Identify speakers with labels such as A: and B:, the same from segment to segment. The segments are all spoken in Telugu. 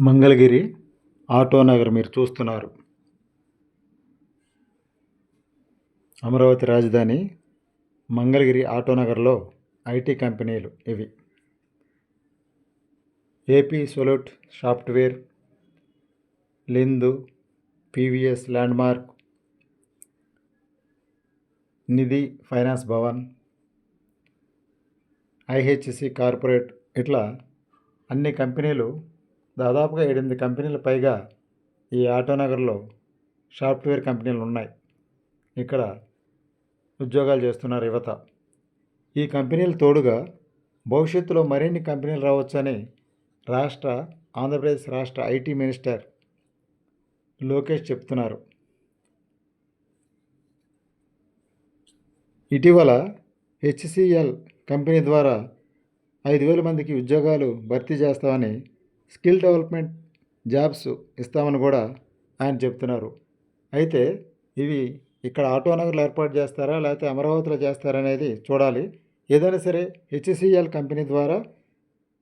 A: మంగళగిరి ఆటోనగర్ మీరు చూస్తున్నారు. అమరావతి రాజధాని మంగళగిరి ఆటోనగర్లో ఐటీ కంపెనీలు ఇవి. AP solute software లిందు PVS landmark Nidhi finance Bhavan IHC corporate ఇట్లా అన్ని కంపెనీలు దాదాపుగా ఎనిమిది కంపెనీల పైగా ఈ ఆటోనగర్లో సాఫ్ట్వేర్ కంపెనీలు ఉన్నాయి. ఇక్కడ ఉద్యోగాలు చేస్తున్నారు యువత. ఈ కంపెనీలు తోడుగా భవిష్యత్తులో మరిన్ని కంపెనీలు రావచ్చని రాష్ట్ర ఆంధ్రప్రదేశ్ రాష్ట్ర ఐటీ మినిస్టర్ లోకేష్ చెప్తున్నారు. ఇటీవల హెచ్సిఎల్ కంపెనీ ద్వారా ఐదు వేల మందికి ఉద్యోగాలు భర్తీ చేస్తామని స్కిల్ డెవలప్మెంట్ జాబ్స్ ఇస్తామని కూడా ఆయన చెప్తున్నారు. అయితే ఇవి ఇక్కడ ఆటోనగర్లో ఏర్పాటు చేస్తారా? లేకపోతే అమరావతిలో చేస్తారా అనేది చూడాలి. ఏదైనా సరే హెచ్సిఎల్ కంపెనీ ద్వారా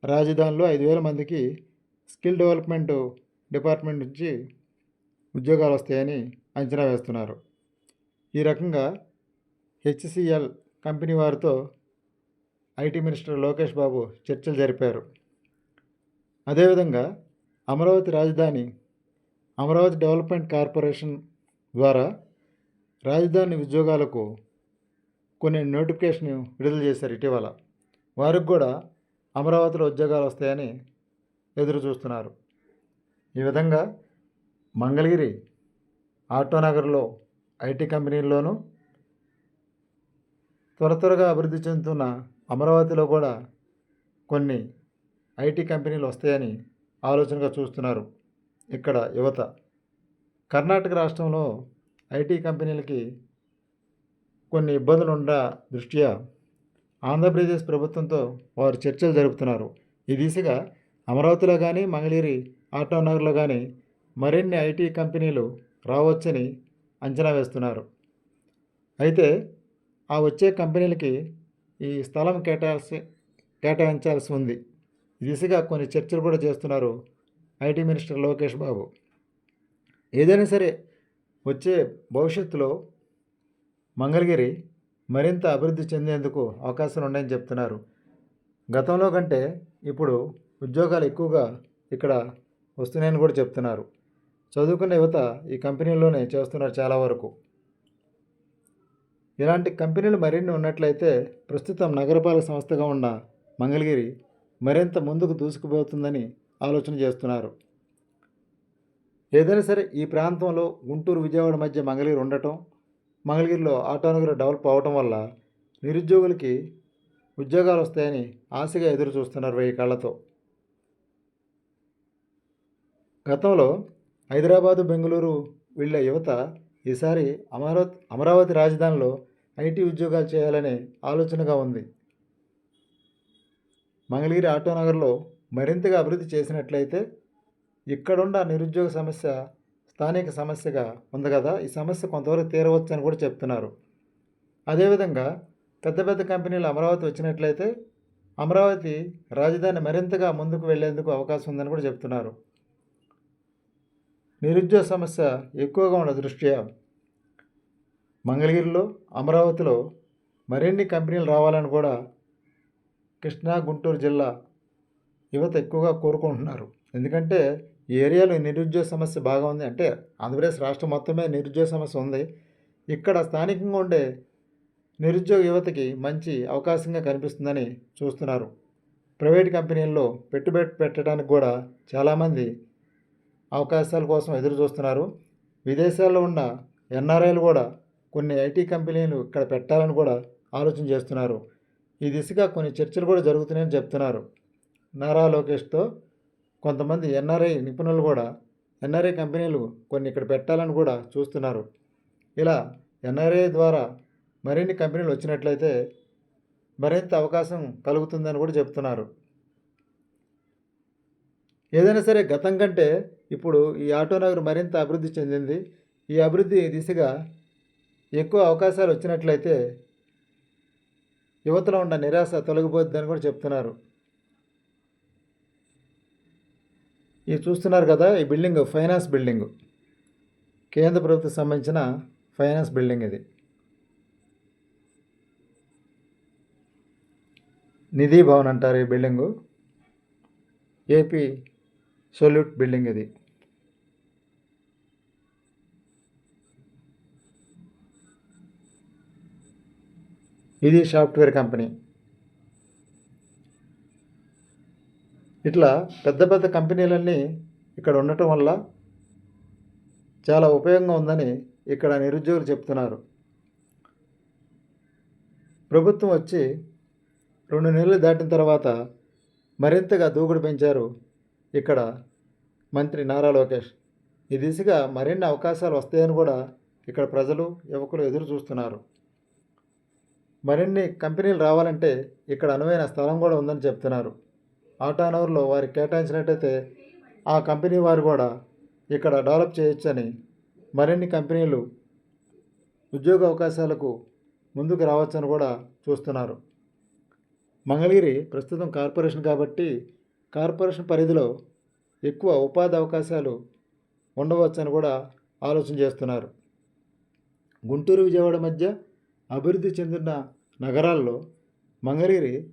A: రాజధానిలో ఐదు వేల మందికి స్కిల్ డెవలప్మెంట్ డిపార్ట్మెంట్ నుంచి ఉద్యోగాలు వస్తాయని అంచనా వేస్తున్నారు. ఈ రకంగా హెచ్సిఎల్ కంపెనీ వారితో ఐటీ మినిస్టర్ లోకేష్ బాబు చర్చలు జరిపారు. అదేవిధంగా అమరావతి రాజధాని అమరావతి డెవలప్మెంట్ కార్పొరేషన్ ద్వారా రాజధాని ఉద్యోగాలకు కొన్ని నోటిఫికేషన్ విడుదల చేశారు ఇటీవల. వారికి కూడా అమరావతిలో ఉద్యోగాలు వస్తాయని ఎదురు చూస్తున్నారు. ఈ విధంగా మంగళగిరి ఆటోనగర్లో ఐటీ కంపెనీల్లోనూ త్వర త్వరగా అభివృద్ధి చెందుతున్న అమరావతిలో కూడా కొన్ని ఐటీ కంపెనీలు వస్తాయని ఆలోచనగా చూస్తున్నారు ఇక్కడ యువత. కర్ణాటక రాష్ట్రంలో ఐటీ కంపెనీలకి కొన్ని ఇబ్బందులు ఉన్న దృష్ట్యా ఆంధ్రప్రదేశ్ ప్రభుత్వంతో వారు చర్చలు జరుపుతున్నారు. ఈ దిశగా అమరావతిలో కానీ మంగళగిరి ఆటోనగర్లో కానీ మరిన్ని ఐటీ కంపెనీలు రావచ్చని అంచనా వేస్తున్నారు. అయితే ఆ వచ్చే కంపెనీలకి ఈ స్థలం కేటాయాల్సి కేటాయించాల్సి ఉంది. దిశగా కొన్ని చర్చలు కూడా చేస్తున్నారు ఐటీ మినిస్టర్ లోకేష్ బాబు. ఏదైనా సరే వచ్చే భవిష్యత్తులో మంగళగిరి మరింత అభివృద్ధి చెందేందుకు అవకాశాలు ఉన్నాయని చెప్తున్నారు. గతంలో కంటే ఇప్పుడు ఉద్యోగాలు ఎక్కువగా ఇక్కడ వస్తున్నాయని కూడా చెప్తున్నారు. చదువుకున్న యువత ఈ కంపెనీల్లోనే చేస్తున్నారు చాలా వరకు. ఇలాంటి కంపెనీలు మరిన్ని ఉన్నట్లయితే ప్రస్తుతం నగరపాలక సంస్థగా ఉన్న మంగళగిరి మరింత ముందుకు దూసుకుపోతుందని ఆలోచన చేస్తున్నారు. ఏదైనా సరే ఈ ప్రాంతంలో గుంటూరు విజయవాడ మధ్య మంగళగిరి ఉండటం మంగళగిరిలో ఆటోనగర్ డెవలప్ అవటం వల్ల నిరుద్యోగులకి ఉద్యోగాలు వస్తాయని ఆశగా ఎదురు చూస్తున్నారు వెయ్యి కళ్ళతో. గతంలో హైదరాబాదు బెంగళూరు వెళ్ళే యువత ఈసారి అమరావతి అమరావతి రాజధానిలో ఐటీ ఉద్యోగాలు చేయాలనే ఆలోచనగా ఉంది. మంగళగిరి ఆటోనగర్లో మరింతగా అభివృద్ధి చేసినట్లయితే ఇక్కడున్న నిరుద్యోగ సమస్య స్థానిక సమస్యగా ఉంది కదా. ఈ సమస్య కొంతవరకు తీరవచ్చు అని కూడా చెప్తున్నారు. అదేవిధంగా పెద్ద పెద్ద కంపెనీలు అమరావతి వచ్చినట్లయితే అమరావతి రాజధాని మరింతగా ముందుకు వెళ్ళేందుకు అవకాశం ఉందని కూడా చెప్తున్నారు. నిరుద్యోగ సమస్య ఎక్కువగా ఉన్న దృష్ట్యా మంగళగిరిలో అమరావతిలో మరిన్ని కంపెనీలు రావాలని కూడా కృష్ణా గుంటూరు జిల్లా యువత ఎక్కువగా కోరుకుంటున్నారు. ఎందుకంటే ఈ ఏరియాలో నిరుద్యోగ సమస్య బాగా ఉంది. అంటే ఆంధ్రప్రదేశ్ రాష్ట్రం మొత్తమే నిరుద్యోగ సమస్య ఉంది. ఇక్కడ స్థానికంగా ఉండే నిరుద్యోగ యువతకి మంచి అవకాశంగా కనిపిస్తుందని చూస్తున్నారు. ప్రైవేట్ కంపెనీల్లో పెట్టుబడి పెట్టడానికి కూడా చాలామంది అవకాశాల కోసం ఎదురు చూస్తున్నారు. విదేశాల్లో ఉన్న ఎన్ఆర్ఐలు కూడా కొన్ని ఐటీ కంపెనీలు ఇక్కడ పెట్టాలని కూడా ఆలోచన చేస్తున్నారు. ఈ దిశగా కొన్ని చర్చలు కూడా జరుగుతున్నాయని చెప్తున్నారు. నారా లోకేష్తో కొంతమంది ఎన్ఆర్ఐ నిపుణులు కూడా ఎన్ఆర్ఐ కంపెనీలు కొన్ని ఇక్కడ పెట్టాలని కూడా చూస్తున్నారు. ఇలా ఎన్ఆర్ఐ ద్వారా మరిన్ని కంపెనీలు వచ్చినట్లయితే మరింత అవకాశం కలుగుతుందని కూడా చెప్తున్నారు. ఏదైనా సరే గతం కంటే ఇప్పుడు ఈ ఆటోనగర్ మరింత అభివృద్ధి చెందింది. ఈ అభివృద్ధి దిశగా ఎక్కువ అవకాశాలు వచ్చినట్లయితే యువతలో ఉన్న నిరాశ తొలగిపోద్దని కూడా చెప్తున్నారు. ఇది చూస్తున్నారు కదా ఈ బిల్డింగ్ ఫైనాన్స్ బిల్డింగ్. కేంద్ర ప్రభుత్వం సంబంధించిన ఫైనాన్స్ బిల్డింగ్ ఇది. నిధి భవన్ అంటారు ఈ బిల్డింగు. ఏపీ సొల్యూట్ బిల్డింగ్ ఇది. ఇది సాఫ్ట్వేర్ కంపెనీ. ఇట్లా పెద్ద పెద్ద కంపెనీలన్నీ ఇక్కడ ఉండటం వల్ల చాలా ఉపయోగంగా ఉందని ఇక్కడ నిరుద్యోగులు చెప్తున్నారు. ప్రభుత్వం వచ్చి రెండు నెలలు దాటిన తర్వాత మరింతగా దూకుడు పెంచారు ఇక్కడ మంత్రి నారా లోకేష్. ఈ దిశగా మరిన్ని అవకాశాలు వస్తాయని కూడా ఇక్కడ ప్రజలు యువకులు ఎదురు చూస్తున్నారు. మరిన్ని కంపెనీలు రావాలంటే ఇక్కడ అనువైన స్థలం కూడా ఉందని చెప్తున్నారు. ఆటానవర్లో వారికి కేటాయించినట్టయితే ఆ కంపెనీ వారు కూడా ఇక్కడ డెవలప్ చేయొచ్చని మరిన్ని కంపెనీలు ఉద్యోగ అవకాశాలకు ముందుకు రావచ్చని కూడా చూస్తున్నారు. మంగళగిరి ప్రస్తుతం కార్పొరేషన్ కాబట్టి కార్పొరేషన్ పరిధిలో ఎక్కువ ఉపాధి అవకాశాలు ఉండవచ్చని కూడా ఆలోచన చేస్తున్నారు. గుంటూరు విజయవాడ మధ్య అభివృద్ధి చెందిన నగరాల్లో మంగళగిరి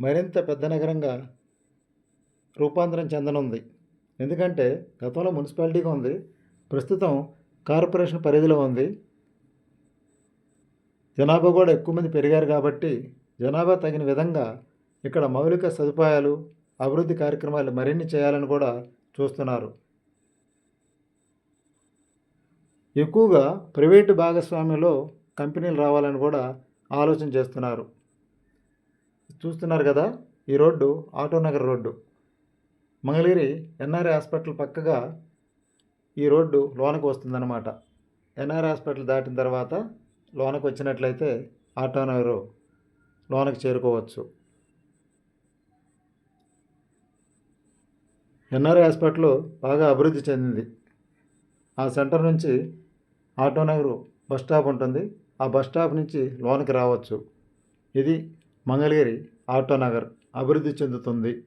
A: మరింత పెద్ద నగరంగా రూపాంతరం చెందనుంది. ఎందుకంటే గతంలో మున్సిపాలిటీగా ఉంది. ప్రస్తుతం కార్పొరేషన్ పరిధిలో ఉంది. జనాభా కూడా ఎక్కువ మంది పెరిగారు కాబట్టి జనాభా తగిన విధంగా ఇక్కడ మౌలిక సదుపాయాలు అభివృద్ధి కార్యక్రమాలు మరిన్ని చేయాలని కూడా చూస్తున్నారు. ఎక్కువగా ప్రైవేటు భాగస్వామ్యంలో కంపెనీలు రావాలని కూడా ఆలోచన చేస్తున్నారు. చూస్తున్నారు కదా ఈ road Autonagar road. Mangalagiri NRI hospital పక్కగా ఈ రోడ్డు లోనకు వస్తుందన్నమాట. ఎన్ఆర్ఐ హాస్పిటల్ దాటిన తర్వాత లోనకు వచ్చినట్లయితే ఆటోనగరు లోనకు చేరుకోవచ్చు. ఎన్ఆర్ఐ హాస్పిటల్ బాగా అభివృద్ధి చెందింది. ఆ సెంటర్ నుంచి ఆటోనగరు బస్ స్టాప్ ఉంటుంది. ఆ బస్ స్టాప్ నుంచి లోనికి రావచ్చు. ఇది మంగళగిరి ఆటో నగర్ అభివృద్ధి చెందుతుంది.